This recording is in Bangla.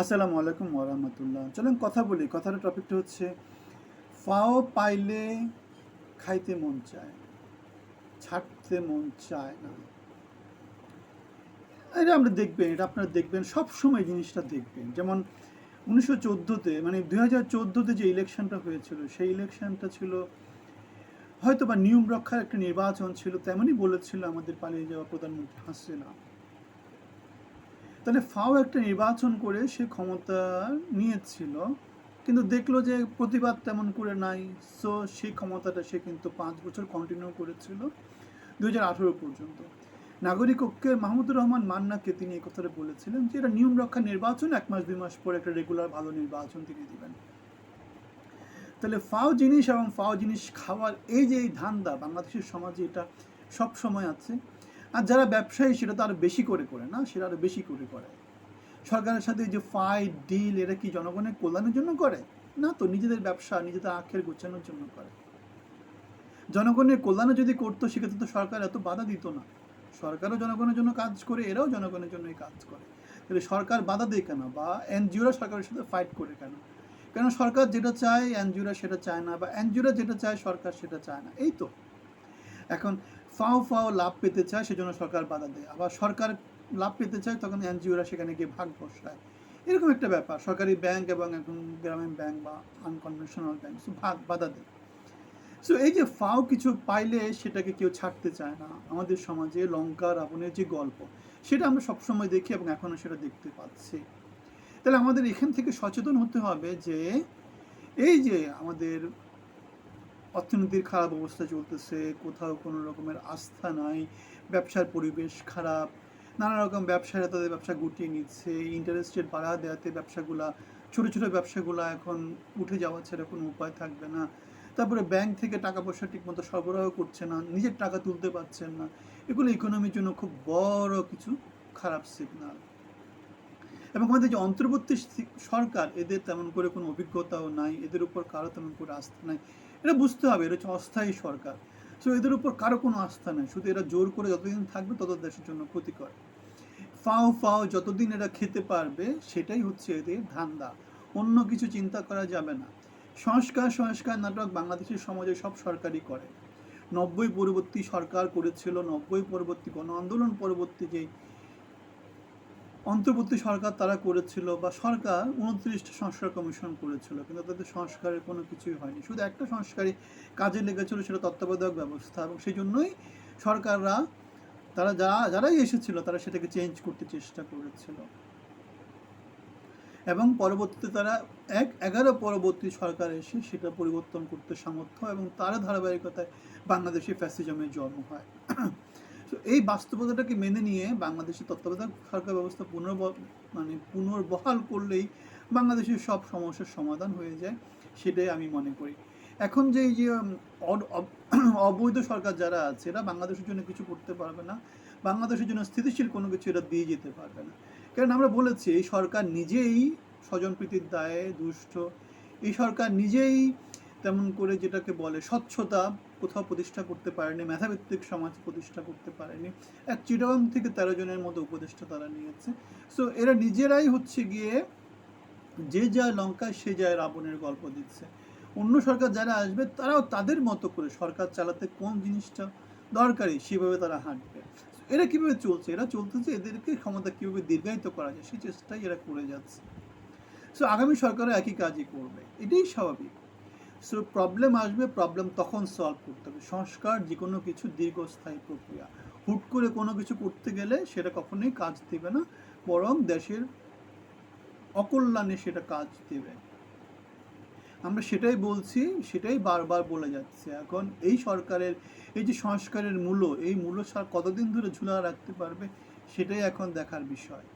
আসসালামু আলাইকুম ওরহামতুল্লাহ চলুন কথা বলি। কথার টপিকটা হচ্ছে, ফাও পাইলে খাইতে মন চায়, ছাড়তে মন চায় না। এটা আমরা দেখবেন, এটা আপনারা দেখবেন সব সময় জিনিসটা দেখবেন। যেমন উনিশশো চোদ্দোতে মানে দুই হাজার চোদ্দোতে যে ইলেকশনটা হয়েছিল, সেই ইলেকশনটা ছিল হয়তো বা নিয়ম রক্ষার একটা নির্বাচন ছিল, তেমনই বলেছিল আমাদের পালিয়ে যাওয়া প্রধানমন্ত্রী হাসিনা। তাহলে ফাও একটা নির্বাচন করে সে ক্ষমতা নিয়েছিল, কিন্তু দেখল যে প্রতিবাদ তেমন করে নাই। সো সেই ক্ষমতাটা সে কিন্তু পাঁচ বছর কন্টিনিউ করেছিল দু হাজার আঠেরো পর্যন্ত। নাগরিক ঐক্যের মাহমুদুর রহমান মান্নাকে তিনি এই কথাটা বলেছিলেন যে, এটা নিয়ম রক্ষা নির্বাচন, এক মাস, দুই মাস পরে একটা রেগুলার ভালো নির্বাচন তিনি দিবেন। তাহলে ফাও জিনিস এবং ফাও জিনিস খাওয়ার এই যে এই ধান্দা, বাংলাদেশের সমাজে এটা সব সময় আছে। আর যারা ব্যবসায়ী, সেটা তো আরও বেশি করে করে, না? সেটা আরও বেশি করে করে। সরকারের সাথে যে ফাইট ডিল এরা কি জনগণের কল্যাণের জন্য করে? না তো, নিজেদের ব্যবসা, নিজেদের আখের গোছানোর জন্য করে। জনগণের কল্যাণে যদি করতো, সেক্ষেত্রে তো সরকার এত বাধা দিত না। সরকারও জনগণের জন্য কাজ করে, এরাও জনগণের জন্যই কাজ করে। তাহলে সরকার বাধা দেয় কেন? বা এনজিওরা সরকারের সাথে ফাইট করে কেন? কেন সরকার যেটা চায়, এনজিওরা সেটা চায় না? বা এনজিওরা যেটা চায়, সরকার সেটা চায় না? এই তো। এখন ফাও ফাও লাভ পেতে চায়, সেজন্য সরকার বাধা দেয়। আবার সরকার লাভ পেতে চায়, তখন এনজিওরা সেখানে গিয়ে ভাগ বসায়। এরকম একটা ব্যাপার। সরকারি ব্যাংক এবং এখন গ্রামীণ ব্যাংক বা আনকনভেনশনাল ব্যাংক ভাগ বাধা দেয়। সো এই যে ফাও কিছু পাইলে সেটাকে কেউ ছাড়তে চায় না। আমাদের সমাজে লঙ্কা রাবণের যে গল্প, সেটা আমরা সবসময় দেখি এবং এখনও সেটা দেখতে পাচ্ছি। তাহলে আমাদের এখান থেকে সচেতন হতে হবে যে, এই যে আমাদের অর্থনীতির খারাপ অবস্থা চলতেছে, কোথাও কোনো রকমের আস্থা নাই, ব্যবসার পরিবেশ খারাপ, নানা রকম ব্যবসায়ীরা তাদের ব্যবসা গুটিয়ে নিচ্ছে ইন্টারেস্ট রেট বাড়া দেওয়াতে ব্যবসাগুলা, ছোটো ছোটো ব্যবসাগুলো এখন উঠে যাওয়া ছাড়া কোনো উপায় থাকবে না। তারপরে ব্যাংক থেকে টাকা পয়সা ঠিকমতো সরবরাহ করছে না, নিজের টাকা তুলতে পারছেন না। এগুলো ইকোনমির জন্য খুব বড় কিছু খারাপ সিগনাল এবং আমাদের যে অন্তর্বর্তী সরকার, এদের তেমন করে কোনো অভিজ্ঞতাও নাই, এদের উপর কারও তেমন করে আস্থা নাই। এটা বুঝতে হবে, এটা হচ্ছে অস্থায়ী সরকার। সো এদের উপর কারও কোনো আস্থা নেই, শুধু এরা জোর করে যতদিন থাকবে তত দেশের জন্য ক্ষতিকর। ফাও ফাও যতদিন এরা খেতে পারবে, সেটাই হচ্ছে এদের ধান্দা। অন্য কিছু চিন্তা করা যাবে না। সংস্কার সংস্কার নাটক বাংলাদেশের সমাজে সব সরকারই করে। নব্বই পরবর্তী সরকার করেছিল, নব্বই পরবর্তী গণ আন্দোলন পরবর্তী যে অন্তর্বর্তী সরকার তারা করেছিল বা সরকার উনত্রিশটা সংস্কার কমিশন করেছিল, কিন্তু তাদের সংস্কারের কোনো কিছুই হয়নি। শুধু একটা সংস্কারই কাজে লেগেছিল সেটা তত্ত্বাবধায়ক ব্যবস্থা এবং সেই জন্যই সরকাররা তারা যারা যারাই এসেছিল তারা সেটাকে চেঞ্জ করতে চেষ্টা করেছিল। এবং পরবর্তীতে তারা এক, এগারো পরবর্তী সরকার এসে সেটা পরিবর্তন করতে সামর্থ্য এবং তার ধারাবাহিকতায় বাংলাদেশে ফ্যাসিজমের জন্ম হয়। তো এই বাস্তবতাটাকে মেনে নিয়ে বাংলাদেশের তত্ত্বাবধায়ক সরকার ব্যবস্থা পুনর্ব মানে পুনর্বহাল করলেই বাংলাদেশের সব সমস্যার সমাধান হয়ে যায়? সেটাই আমি মনে করি। এখন যে এই যে অবৈধ সরকার যারা আছে, এরা বাংলাদেশের জন্য কিছু করতে পারবে না। বাংলাদেশের জন্য স্থিতিশীল কোনো কিছু এরা দিয়ে যেতে পারবে না। কারণ আমরা বলেছি, এই সরকার নিজেই স্বজনপ্রীতির দায়ে দুষ্ট। এই সরকার নিজেই তেমন করে যেটাকে বলে স্বচ্ছতা কোথাও প্রতিষ্ঠা করতে পারেনি, মেধাভিত্তিক সমাজ প্রতিষ্ঠা করতে পারেনি। এক চিটাগং থেকে তেরো জনের মতো উপদেষ্টা তারা নিয়েছে। সো এরা নিজেরাই হচ্ছে গিয়ে যে যায় লঙ্কায় সে যায় রাবণের গল্প দিচ্ছে। অন্য সরকার যারা আসবে, তারাও তাদের মতো করে সরকার চালাতে কোন জিনিসটা দরকারি সেভাবে তারা হাঁটবে। এরা কীভাবে চলছে? এরা চলতেছে এদেরকে ক্ষমতা কীভাবে দীর্ঘায়িত করা যায়, সেই চেষ্টাই এরা করে যাচ্ছে। সো আগামী সরকারও একই কাজই করবে। এটাই স্বাভাবিক। সো প্রবলেম আসবে প্রবলেম তখন সলভ করতে হবে। সংস্কার যে কোনো কিছু দীর্ঘস্থায়ী প্রক্রিয়া। হুট করে কোনো কিছু করতে গেলে সেটা কখনোই কাজ দেবে না, বরং দেশের অকল্যাণে সেটা কাজ দেবে। আমরা সেটাই বলছি, সেটাই বারবার বলে যাচ্ছে। এখন এই সরকারের, এই যে সংস্কারের মূল্য এই মূল্য কতদিন ধরে ঝুলা রাখতে পারবে, সেটাই এখন দেখার বিষয়।